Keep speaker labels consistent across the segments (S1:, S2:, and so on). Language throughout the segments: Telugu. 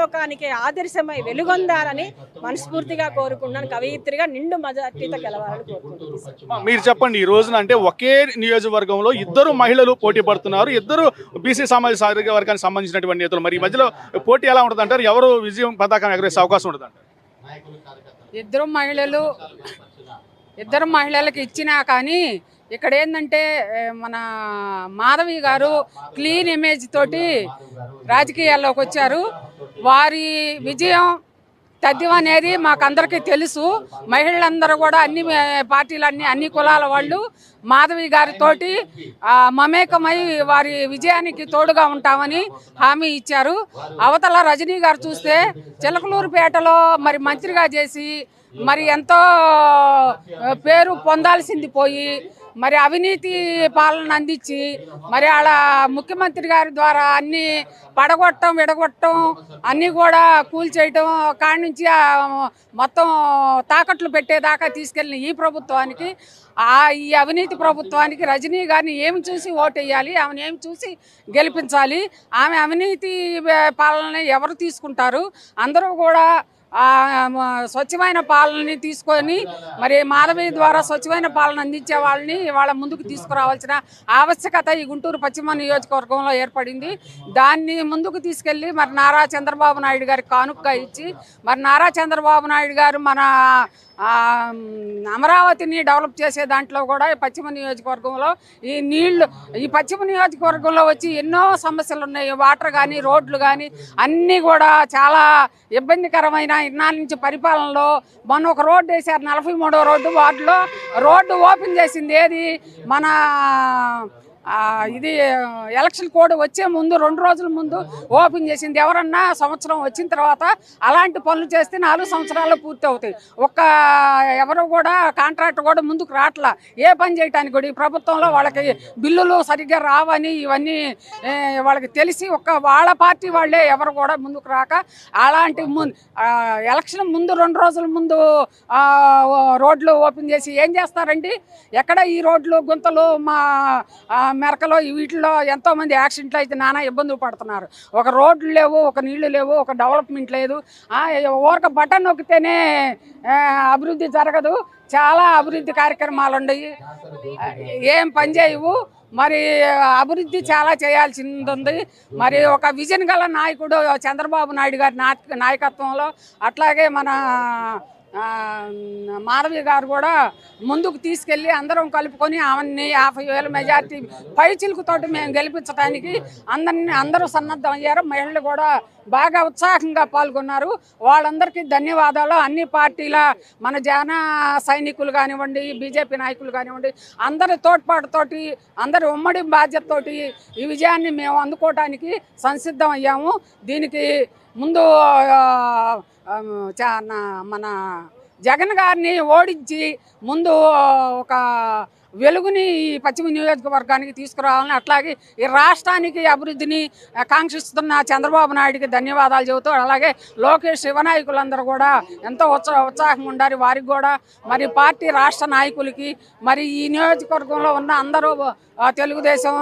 S1: లోకానికి ఆదర్శమై వెలుగొందాలని మనస్ఫూర్తిగా కోరుకున్నాను కవయిత్రిగా నిండు మెజార్టీతో గెలవాలని కోరుకుంటున్నాను.
S2: మీరు చెప్పండి ఈ రోజున అంటే ఒకే నియోజకవర్గంలో ఇద్దరు మహిళలు పోటీ పడుతున్నారు. ఇద్దరు బీసీ సామాజిక సాధిక వర్గానికి సంబంధించినటువంటి నేతలు. మరి ఈ మధ్యలో పోటీ ఎలా ఉంటుంది అంటారు? ఎవరు విజయం పతాకం ఎగరేసే అవకాశం ఉంటుంది అంటారు?
S3: ఇద్దరు మహిళలు ఇద్దరు మహిళలకు ఇచ్చినా కానీ ఇక్కడ ఏంటంటే మన మాధవి గారు క్లీన్ ఇమేజ్ తోటి రాజకీయాల్లోకి వచ్చారు. వారి విజయం తథ్యం అనేది మాకందరికీ తెలుసు. మహిళలందరూ కూడా అన్ని పార్టీలన్నీ అన్ని కులాల వాళ్ళు మాధవి గారితోటి మమేకమై వారి విజయానికి తోడుగా ఉంటామని హామీ ఇచ్చారు. అవతల రజనీ గారు చూస్తే చిలకలూరుపేటలో మరి మంత్రిగా చేసి మరి ఎంతో పేరు పొందాల్సింది పోయి మరి అవినీతి పాలన అందించి మరి అలా ముఖ్యమంత్రి గారి ద్వారా అన్ని పడగొట్టడం విడగొట్టడం అన్నీ కూడా కూల్చేయటం కాడి నుంచి మొత్తం తాకట్లు పెట్టేదాకా తీసుకెళ్ళిన ఈ ప్రభుత్వానికి ఆ ఈ అవినీతి ప్రభుత్వానికి రజనీ గారిని ఏమి చూసి ఓటేయాలి ఆమెను ఏమి చూసి గెలిపించాలి ఆమె అవినీతి పాలన ఎవరు తీసుకుంటారు అందరూ కూడా స్వచ్ఛమైన పాలనని తీసుకొని మరి మాధవి ద్వారా స్వచ్ఛమైన పాలన అందించే వాళ్ళని వాళ్ళ ముందుకు తీసుకురావాల్సిన ఆవశ్యకత ఈ గుంటూరు పశ్చిమ నియోజకవర్గంలో ఏర్పడింది. దాన్ని ముందుకు తీసుకెళ్ళి మరి నారా చంద్రబాబు నాయుడు గారికి కానుకగా ఇచ్చి మరి నారా చంద్రబాబు నాయుడు గారు మన అమరావతిని డెవలప్ చేసే దాంట్లో కూడా ఈ పశ్చిమ నియోజకవర్గంలో ఈ నీళ్ళు ఈ పశ్చిమ నియోజకవర్గంలో వచ్చి ఎన్నో సమస్యలు ఉన్నాయి. వాటర్ కానీ రోడ్లు కానీ అన్నీ కూడా చాలా ఇబ్బందికరమైన ఇన్నాళ్ళ నుంచి పరిపాలనలో మొన్న ఒక రోడ్డు వేశారు నలభై మూడో రోడ్డు వార్డులో. రోడ్డు ఓపెన్ చేసింది ఏది? మన ఇది ఎలక్షన్ కోడ్ వచ్చే ముందు రెండు రోజుల ముందు ఓపెన్ చేసింది. ఎవరన్నా సంవత్సరం వచ్చిన తర్వాత అలాంటి పనులు చేస్తే నాలుగు సంవత్సరాలు పూర్తి అవుతాయి. ఒక్క ఎవరు కూడా కాంట్రాక్ట్ కూడా ముందుకు రావట్లా ఏ పని చేయడానికి కూడా ఈ ప్రభుత్వంలో వాళ్ళకి బిల్లులు సరిగ్గా రావని ఇవన్నీ వాళ్ళకి తెలిసి ఒక్క వాళ్ళ పార్టీ వాళ్ళే ఎవరు కూడా ముందుకు రాక అలాంటి ఎలక్షన్ ముందు రెండు రోజుల ముందు రోడ్లు ఓపెన్ చేసి ఏం చేస్తారండి? ఎక్కడ ఈ రోడ్లు గుంతలు మా మెరకలో వీటిలో ఎంతోమంది యాక్సిడెంట్లు అయితే నానా ఇబ్బందులు పడుతున్నారు. ఒక రోడ్లు లేవు ఒక నీళ్ళు లేవు ఒక డెవలప్మెంట్ లేదు. ఆ, ఊరక బటన్ నొక్కితేనే అభివృద్ధి జరగదు. చాలా అభివృద్ధి కార్యక్రమాలు ఉన్నాయి. ఏం పని చేయవు. మరి అభివృద్ధి చాలా చేయాల్సింది ఉంది. మరి ఒక విజన్ గల నాయకుడు చంద్రబాబు నాయుడు గారి నా- నాయకత్వంలో అట్లాగే మన మాధవి గారు కూడా ముందుకు తీసుకెళ్ళి అందరం కలుపుకొని ఆమెని యాభై వేల మెజార్టీ పై చిలుకుతోటి మేము గెలిపించడానికి అందరిని అందరూ సన్నద్ధం అయ్యారు. మహిళలు కూడా బాగా ఉత్సాహంగా పాల్గొన్నారు. వాళ్ళందరికీ ధన్యవాదాలు. అన్ని పార్టీల మన జన సైనికులు కానివ్వండి బీజేపీ నాయకులు కానివ్వండి అందరి తోడ్పాటుతోటి అందరి ఉమ్మడి బాధ్యతతోటి ఈ విజయాన్ని మేము అందుకోవటానికి సంసిద్ధం అయ్యాము. దీనికి ముందు చా- నా- మన జగన్ గారిని ఓడించి ముందు ఒక వెలుగుని ఈ పశ్చిమ నియోజకవర్గానికి తీసుకురావాలని అట్లాగే ఈ రాష్ట్రానికి అభివృద్ధిని కాంక్షిస్తున్న చంద్రబాబు నాయుడికి ధన్యవాదాలు చెబుతూ అలాగే లోకేష్ శివనాయకులందరూ కూడా ఎంతో ఉత్సాహ ఉత్సాహంగా ఉండాలి. వారికి కూడా మరి పార్టీ రాష్ట్ర నాయకులకి మరి ఈ నియోజకవర్గంలో ఉన్న అందరూ తెలుగుదేశం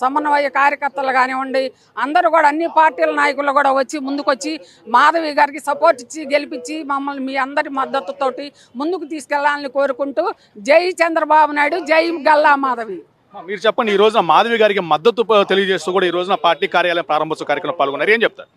S3: సమన్వయ కార్యకర్తలు కానివ్వండి అందరూ కూడా అన్ని పార్టీల నాయకులు కూడా వచ్చి ముందుకొచ్చి మాధవి గారికి సపోర్ట్ ఇచ్చి గెలిపించి మమ్మల్ని మీ అందరి మద్దతుతోటి ముందుకు తీసుకెళ్ళాలని కోరుకుంటూ జై చంద్రబాబు నాయుడు. నాయుడు జై గల్లా మాధవి.
S2: మీరు చెప్పండి ఈ రోజున మాధవి గారికి మద్దతు తెలియజేస్తూ కూడా ఈ రోజున పార్టీ కార్యాలయం ప్రారంభోత్సవ కార్యక్రమం పాల్గొన్నారు. ఏం చెప్తారు?